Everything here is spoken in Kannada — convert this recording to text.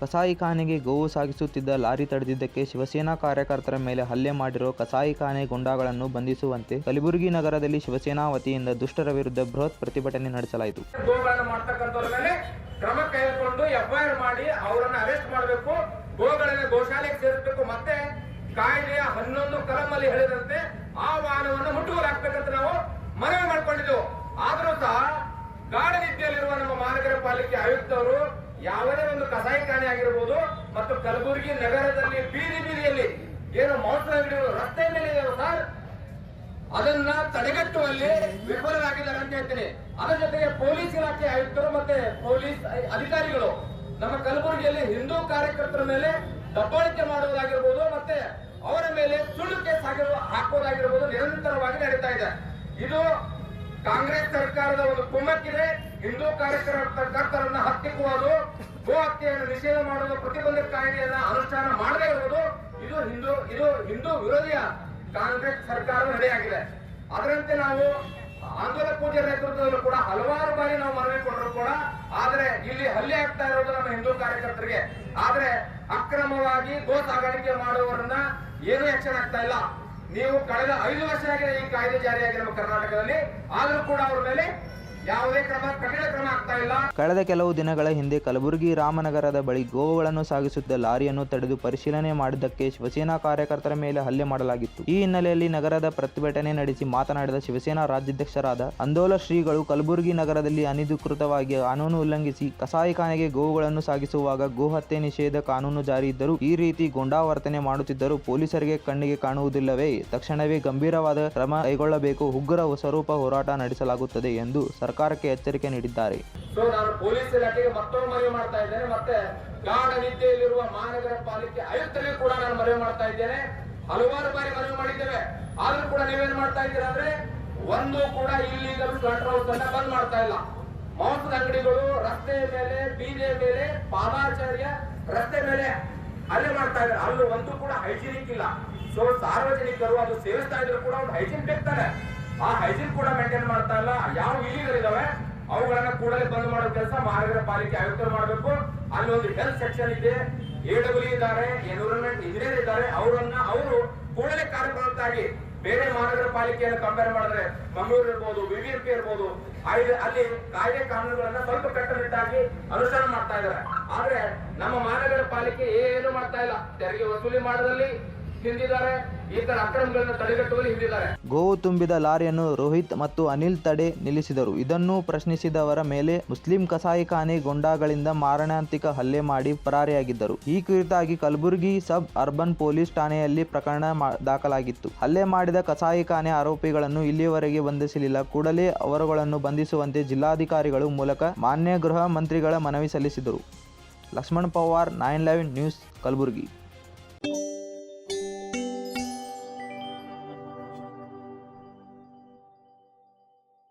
ಕಸಾಯಿಖಾನೆಗೆ ಗೋವು ಸಾಗಿಸುತ್ತಿದ್ದ ಲಾರಿ ತಡೆದಿದ್ದಕ್ಕೆ ಶಿವಸೇನಾ ಕಾರ್ಯಕರ್ತರ ಮೇಲೆ ಹಲ್ಲೆ ಮಾಡಿರೋ ಕಸಾಯಿಖಾನೆ ಗುಂಡಾಗಳನ್ನು ಬಂಧಿಸುವಂತೆ ಕಲಬುರಗಿ ನಗರದಲ್ಲಿ ಶಿವಸೇನಾ ವತಿಯಿಂದ ದುಷ್ಟರ ವಿರುದ್ಧ ಬೃಹತ್ ಪ್ರತಿಭಟನೆ ನಡೆಸಲಾಯಿತು. ಕ್ರಮ ಕೈಗೊಂಡು ಎಫ್ಐಆರ್ ಮಾಡಿ ಅವರನ್ನ ಅರೆಸ್ಟ್ ಮಾಡಬೇಕು, ಗೋಗಳನ್ನ ಗೋಶಾಲೆಗೆ ಸೇರಿಸಬೇಕು. ಮತ್ತೆ ಕಾಯ್ದೆಯ ಹನ್ನೊಂದು ಕಲಮಲ್ಲಿ ಹೇಳಿದಂತೆ ಆ ವಾಹನವನ್ನು ಮುಟ್ಟುಗೋಲಾಕ್ಬೇಕಂತ ನಾವು ಮನವಿ ಮಾಡಿಕೊಂಡಿದ್ದೆವು. ಆದರೂ ಸಹ ಗಾಢ ನಿದ್ದೆಯಲ್ಲಿರುವ ನಮ್ಮ ಮಹಾನಗರ ಪಾಲಿಕೆ ಆಯುಕ್ತರು ಯಾವುದೇ ಒಂದು ಕಸಾಯಿಖಾನೆ ಆಗಿರಬಹುದು ಮತ್ತು ಕಲಬುರಗಿ ನಗರದಲ್ಲಿ ಬೀದಿ ಬೀದಿಯಲ್ಲಿ ಏನು ಮಾಂಸ ಅಂಗಡಿಗಳು ರಸ್ತೆ ಮೇಲೆ ಇದಾವೆ ಸರ್? ಅದನ್ನ ತಡೆಗಟ್ಟುವಲ್ಲಿ ವಿಫಲರಾಗಿದ್ದಾರೆ ಅಂತ ಹೇಳ್ತೀನಿ. ಅದರ ಜೊತೆಗೆ ಪೊಲೀಸ್ ಇಲಾಖೆ ಆಯುಕ್ತರು ಮತ್ತೆ ಪೊಲೀಸ್ ಅಧಿಕಾರಿಗಳು ನಮ್ಮ ಕಲಬುರಗಿಯಲ್ಲಿ ಹಿಂದೂ ಕಾರ್ಯಕರ್ತರ ಮೇಲೆ ದಬ್ಬಾಳಿಕೆ ಮಾಡುವುದಾಗಿರ್ಬೋದು ಮತ್ತೆ ಅವರ ಮೇಲೆ ಸುಳ್ಳು ಕೇಸ್ ಆಗಿರುವ ಹಾಕುವುದಾಗಿರ್ಬೋದು ನಿರಂತರವಾಗಿ ನಡೀತಾ ಇದೆ. ಇದು ಕಾಂಗ್ರೆಸ್ ಸರ್ಕಾರದ ಒಂದು ಕುಮ್ಮಕ್ಕಿದೆ. ಹಿಂದೂ ಕಾರ್ಯಕರ್ತರನ್ನ ಹತ್ತಿಕ್ಕುವುದು ಗೋ ಹತ್ಯೆಯನ್ನು ನಿಷೇಧ ಮಾಡುವುದು ಪ್ರತಿಬಂಧಕ ಕಾಯ್ದೆಯನ್ನ ಅನುಷ್ಠಾನ ಮಾಡದೇ ಇರುವುದು ಇದು ಹಿಂದೂ ಇದು ಹಿಂದೂ ವಿರೋಧಿಯ ಕಾಂಗ್ರೆಸ್ ಸರ್ಕಾರ ನಡೆಯಾಗಿದೆ. ಅದರಂತೆ ನಾವು ಆಂದೋಲನ ಪೂಜೆ ನೇತೃತ್ವದಲ್ಲೂ ಕೂಡ ಹಲವಾರು ಬಾರಿ ನಾವು ಮನವಿ ಕೊಟ್ಟರು ಕೂಡ, ಆದ್ರೆ ಇಲ್ಲಿ ಹಲ್ಲೆ ಆಗ್ತಾ ಇರೋದು ನಮ್ಮ ಹಿಂದೂ ಕಾರ್ಯಕರ್ತರಿಗೆ. ಆದ್ರೆ ಅಕ್ರಮವಾಗಿ ಗೋ ಸಾಗಾಣಿಕೆ ಮಾಡುವವರನ್ನ ಏನು ಆಕ್ಷನ್ ಆಗ್ತಾ ಇಲ್ಲ. ನೀವು ಕಳೆದ ಐದು ವರ್ಷ ಆಗಿದೆ ಈ ಕಾಯ್ದೆ ಜಾರಿಯಾಗಿದೆ ನಮ್ಮ ಕರ್ನಾಟಕದಲ್ಲಿ. ಆದರೂ ಕೂಡ ಅವ್ರ ಮೇಲೆ ಕಳೆದ ಕೆಲವು ದಿನಗಳ ಹಿಂದೆ ಕಲಬುರಗಿ ರಾಮನಗರದ ಬಳಿ ಗೋವುಗಳನ್ನು ಸಾಗಿಸುತ್ತಿದ್ದ ಲಾರಿಯನ್ನು ತಡೆದು ಪರಿಶೀಲನೆ ಮಾಡಿದ್ದಕ್ಕೆ ಶಿವಸೇನಾ ಕಾರ್ಯಕರ್ತರ ಮೇಲೆ ಹಲ್ಲೆ ಮಾಡಲಾಗಿತ್ತು. ಈ ಹಿನ್ನೆಲೆಯಲ್ಲಿ ನಗರದ ಪ್ರತಿಭಟನೆ ನಡೆಸಿ ಮಾತನಾಡಿದ ಶಿವಸೇನಾ ರಾಜ್ಯಾಧ್ಯಕ್ಷರಾದ ಅಂದೋಲ ಶ್ರೀಗಳು ಕಲಬುರಗಿ ನಗರದಲ್ಲಿ ಅನಧಿಕೃತವಾಗಿ ಕಾನೂನು ಉಲ್ಲಂಘಿಸಿ ಕಸಾಯಿಖಾನೆಗೆ ಗೋವುಗಳನ್ನು ಸಾಗಿಸುವಾಗ ಗೋಹತ್ಯೆ ನಿಷೇಧ ಕಾನೂನು ಜಾರಿ ಇದ್ದರೂ ಈ ರೀತಿ ಗೊಂಡಾವರ್ತನೆ ಮಾಡುತ್ತಿದ್ದರೂ ಪೊಲೀಸರಿಗೆ ಕಣ್ಣಿಗೆ ಕಾಣುವುದಿಲ್ಲವೇ? ತಕ್ಷಣವೇ ಗಂಭೀರವಾದ ಕ್ರಮ ಕೈಗೊಳ್ಳಬೇಕು. ಉಗ್ರ ಸ್ವರೂಪ ಹೋರಾಟ ನಡೆಸಲಾಗುತ್ತದೆ ಎಂದು ಸರ್ಕಾರಕ್ಕೆ ಎಚ್ಚರಿಕೆ ನೀಡಿದ್ದಾರೆ. ಸೊ ನಾನು ಪೊಲೀಸ್ ಇಲಾಖೆಗೆ ಮತ್ತೊಮ್ಮೆ ಮನವಿ ಮಾಡ್ತಾ ಇದ್ದೇನೆ. ಮತ್ತೆ ಗಾಢ ನಿದ್ದೆಯಲ್ಲಿರುವ ಮಹಾನಗರ ಪಾಲಿಕೆ ಆಯುಕ್ತರಿಗೆ ಕೂಡ ನಾನು ಮನವಿ ಮಾಡ್ತಾ ಇದ್ದೇನೆ. ಹಲವಾರು ಬಾರಿ ಮನವಿ ಮಾಡಿದ್ದೇವೆ. ಆದ್ರೂ ಕೂಡ ನೀವೇನ್ ಮಾಡ್ತಾ ಇದ್ದೀರಾ ಅಂದ್ರೆ, ಒಂದು ಕೂಡ ಇಲ್ಲಿಗಲ್ ಸ್ಲಾಟರ್ ಬಂದ್ ಮಾಡ್ತಾ ಇಲ್ಲ. ಮಾಂಸದ ಅಂಗಡಿಗಳು ರಸ್ತೆ ಮೇಲೆ, ಬೀದಿಯ ಮೇಲೆ, ಪಾದಾಚಾರ್ಯ ರಸ್ತೆ ಮೇಲೆ ಅಲ್ಲೇ ಮಾಡ್ತಾ ಇದ್ದಾರೆ. ಅಲ್ಲೂ ಒಂದು ಕೂಡ ಹೈಜೀನಿಕ್ ಇಲ್ಲ. ಸೊ ಸಾರ್ವಜನಿಕರು ಅದು ಸೇವಿಸ್ತಾ ಇದ್ರು ಕೂಡ ಒಂದು ಹೈಜೀನ್ ಬೇಕಾರೆ ಆ ಹೈಜೀನ್ ಕೂಡ ಮೇಂಟೈನ್ ಮಾಡ್ತಾ ಇಲ್ಲ. ಯಾವ ಇಲಿಗಳು ಇದಾವೆ, ಅವುಗಳನ್ನ ಕೂಡಲೇ ಬಂದ್ ಮಾಡೋ ಕೆಲಸ ಮಹಾನಗರ ಪಾಲಿಕೆ ಆಯುಕ್ತರು ಮಾಡಬೇಕು. ಅಲ್ಲಿ ಒಂದು ಹೆಲ್ತ್ ಸೆಕ್ಷನ್ ಇದೆ. ಎ ಡಬ್ಲ್ಯೂ ಇದ್ದಾರೆ ಎನ್ವಿರಾನ್ಮೆಂಟ್ ಇಂಜಿನಿಯರ್ ಇದ್ದಾರೆ. ಅವರನ್ನ ಅವರು ಕೂಡಲೇ ಕಾರ್ಯಪ್ರವೃತ್ತಾಗಿ ಬೇರೆ ಮಹಾನಗರ ಪಾಲಿಕೆಯನ್ನು ಕಂಪೇರ್ ಮಾಡಿದ್ರೆ ಮಂಗಳೂರು ಇರ್ಬೋದು ಬಿಬಿಎಂಪಿ ಇರ್ಬೋದು ಅಲ್ಲಿ- ಕಾಯ್ದೆ ಕಾನೂನುಗಳನ್ನ ಸ್ವಲ್ಪ ಕಟ್ಟುನಿಟ್ಟಾಗಿ ಅನುಷ್ಠಾನ ಮಾಡ್ತಾ ಇದ್ದಾರೆ. ಆದ್ರೆ ನಮ್ಮ ಮಹಾನಗರ ಪಾಲಿಕೆ ಏನು ಮಾಡ್ತಾ ಇಲ್ಲ. ತೆರಿಗೆ ವಸೂಲಿ ಮಾಡೋದ್ರಲ್ಲಿ ಹಿಂದಿದ್ದಾರೆ. ಈ ತರ ತಡೆಗಟ್ಟುವಲ್ಲಿ ಹಿಂದಿದ್ದಾರೆ. ಗೋವು ತುಂಬಿದ ಲಾರಿಯನ್ನು ರೋಹಿತ್ ಮತ್ತು ಅನಿಲ್ ತಡೆ ನಿಲ್ಲಿಸಿದರು. ಇದನ್ನು ಪ್ರಶ್ನಿಸಿದವರ ಮೇಲೆ ಮುಸ್ಲಿಂ ಕಸಾಯಿಖಾನೆ ಗೊಂಡಾಗಳಿಂದ ಮಾರಣಾಂತಿಕ ಹಲ್ಲೆ ಮಾಡಿ ಪರಾರಿಯಾಗಿದ್ದರು. ಈ ಕುರಿತಾಗಿ ಕಲಬುರಗಿ ಸಬ್ ಅರ್ಬನ್ ಪೊಲೀಸ್ ಠಾಣೆಯಲ್ಲಿ ಪ್ರಕರಣ ದಾಖಲಾಗಿತ್ತು. ಹಲ್ಲೆ ಮಾಡಿದ ಕಸಾಯಿಖಾನೆ ಆರೋಪಿಗಳನ್ನು ಇಲ್ಲಿಯವರೆಗೆ ಬಂಧಿಸಲಿಲ್ಲ. ಕೂಡಲೇ ಅವರುಗಳನ್ನು ಬಂಧಿಸುವಂತೆ ಜಿಲ್ಲಾಧಿಕಾರಿಗಳು ಮೂಲಕ ಮಾನ್ಯ ಗೃಹ ಮಂತ್ರಿಗಳ ಮನವಿ ಸಲ್ಲಿಸಿದರು. Laxman Pawar, nine eleven news, Kalaburagi.